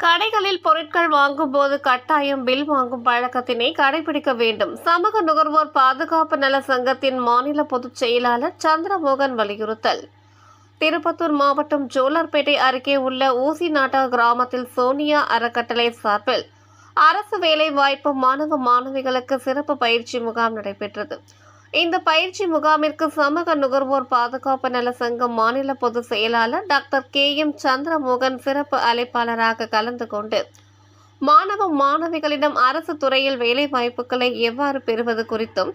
கடைகளில் பொருட்கள் வாங்கும்போது கட்டாயம் பில் வாங்கும் பழக்கத்தினை கடைபிடிக்க வேண்டும். சமூக நுகர்வோர் பாதுகாப்பு நல சங்கத்தின் மாநில பொதுச் செயலாளர் சந்திரமோகன் வலியுறுத்தல். திருப்பத்தூர் மாவட்டம் ஜோலார்பேட்டை அருகே உள்ள ஊசி நாட்டா கிராமத்தில் சோனியா அறக்கட்டளை சார்பில் அரசு வேலை வாய்ப்பு மாணவ மாணவிகளுக்கு சிறப்பு பயிற்சி முகாம் நடைபெற்றது. இந்த பயிற்சி முகாமிற்கு சமூக நுகர்வோர் பாதுகாப்பு நல சங்கம் மாநில பொதுச் செயலாளர் டாக்டர் கே எம் சந்திரமோகன் சிறப்பு அழைப்பாளராக கலந்து கொண்டு மாணவ மாணவிகளிடம் அரசு துறையில் வேலை வாய்ப்புகளை எவ்வாறு பெறுவது குறித்தும்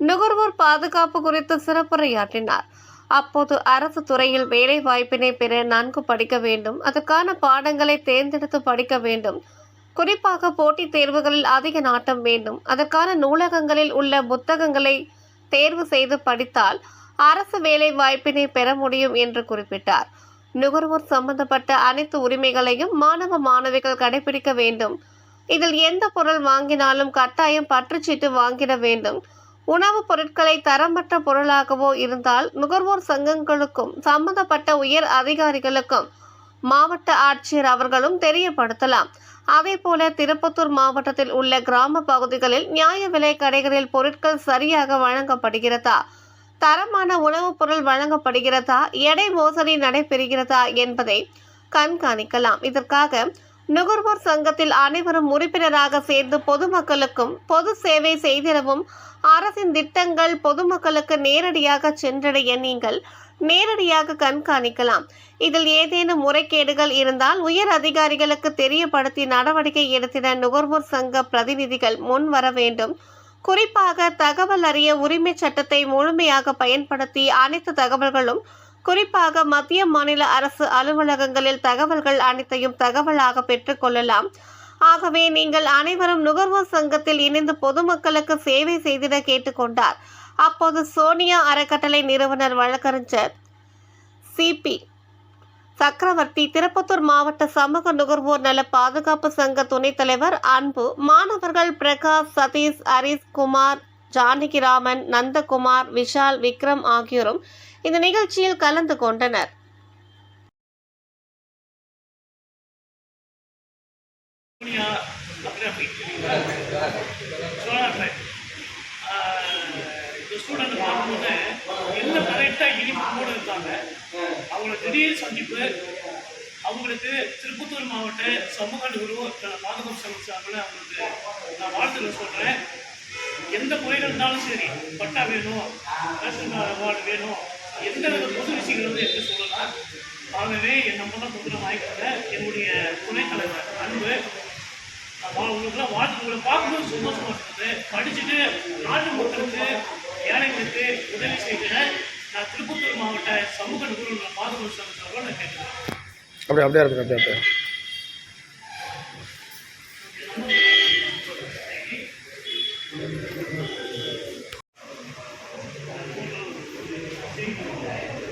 நுகர்வோர் பாதுகாப்பு குறித்து சிறப்புரையாற்றினார். அப்போது அரசு துறையில் வேலை வாய்ப்பினை பெற நன்கு படிக்க வேண்டும் அதற்கான பாடங்களை தேர்ந்தெடுத்து படிக்க வேண்டும். குறிப்பாக போட்டித் தேர்வுகளில் அதிக நாட்டம் வேண்டும் அதற்கான நூலகங்களில் உள்ள புத்தகங்களை தேர்வு செய்து படித்தால் அரசு வேலை வாய்ப்பினை பெற முடியும் என்று குறிப்பிட்டார். நுகர்வோர் சம்பந்தப்பட்ட அனைத்து உரிமைகளையும் மாணவ மாணவிகள் கடைபிடிக்க வேண்டும். இதில் எந்த பொருள் வாங்கினாலும் கட்டாயம் பற்றுச்சீட்டு வாங்கிட வேண்டும். உணவுப் பொருட்களை தரமற்ற பொருளாகவோ இருந்தால் நுகர்வோர் சங்கங்களுக்கும் சம்பந்தப்பட்ட உயர் அதிகாரிகளுக்கும் மாவட்ட ஆட்சியர் அவர்களும் தெரியப்படுத்தலாம். அதேபோல திருப்பத்தூர் மாவட்டத்தில் உள்ள கிராம பகுதிகளில் நியாய விலை கடைகளில் பொருட்கள் சரியாக வழங்கப்படுகிறதா? தரமான உணவுப் பொருள் வழங்கப்படுகிறதா? எடை மோசடி நடைபெறுகிறதா என்பதை கண்காணிக்கலாம். இதற்காக நுகர்வோர் சங்கத்தில் அனைவரும் உறுப்பினராக சேர்ந்து பொதுமக்களுக்கும் பொது சேவை செய்திடவும் அரசின் திட்டங்கள் பொதுமக்களுக்கு நேரடியாக சென்றடைய நீங்கள் நேரடியாக கண்காணிக்கலாம். இதில் ஏதேனும் முறைகேடுகள் இருந்தால் உயர் அதிகாரிகளுக்கு தெரியப்படுத்தி நடவடிக்கை எடுத்திட நுகர்வோர் சங்க பிரதிநிதிகள் முன் வர வேண்டும். குறிப்பாக தகவல் அறிய உரிமை சட்டத்தை முழுமையாக பயன்படுத்தி அனைத்து தகவல்களும் குறிப்பாக மத்திய மாநில அரசு அலுவலகங்களில் தகவல்கள் அனைத்தையும் தகவலாக பெற்றுக்கொள்ளலாம். ஆகவே நீங்கள் அனைவரும் நுகர்வோர் சங்கத்தில் இணைந்து பொதுமக்களுக்கு சேவை செய்திட கேட்டுக்கொண்டார். அப்போது சோனியா அறக்கட்டளை நிறுவனர் வழக்கறிஞர் சிபி சக்கரவர்த்தி திருப்பத்தூர் மாவட்ட சமூக நுகர்வோர் நல பாதுகாப்பு சங்க துணைத் தலைவர் அன்பு மாணவர்கள் பிரகாஷ் சதீஷ் ஹரிஷ் குமார் ஜானகிராமன் நந்தகுமார் விஷால் விக்ரம் ஆகியோரும் இந்த நிகழ்ச்சியில் கலந்து கொண்டனர். சோனியா அகாடமி சோலார் இந்த ஸ்டூடெண்ட் பார்க்கும்போது எல்லாம் கரெக்டாக இனிப்பு கூட இருக்காங்க அவங்கள திடீர் சந்திப்பு அவங்களுக்கு திருப்பத்தூர் மாவட்ட சமூக நுகர்வோர் பாதுகாப்பு சங்கம் சார்பில் அவங்களுக்கு நான் வாழ்த்துக்கள் சொல்கிறேன் எந்த முறைகள் இருந்தாலும் சரி பட்டா வேணும் ரேஷன் அவார்டு வேணும் எதுக்கு வித பொது விஷயங்கள் வந்து எப்படி சொல்லலாம்? ஆகவே என் நம்பர் கொடுக்குற வாய்ப்பு என்னுடைய துணைத் தலைவர் அன்பு உங்களுக்குலாம் வாழ்த்து உங்களை பார்க்கும்போது சந்தோஷமா இருக்குது. படிச்சுட்டு நாட்டு மக்களுக்கு ஏழைகளுக்கு உதவி செய்கிற நான் திருப்பத்தூர் மாவட்ட சமூக நிபுணர் பாதுகாப்பு சமூக நான் கேட்குறேன் அப்படியே அப்படியே அப்படியே அப்படியே. Sim.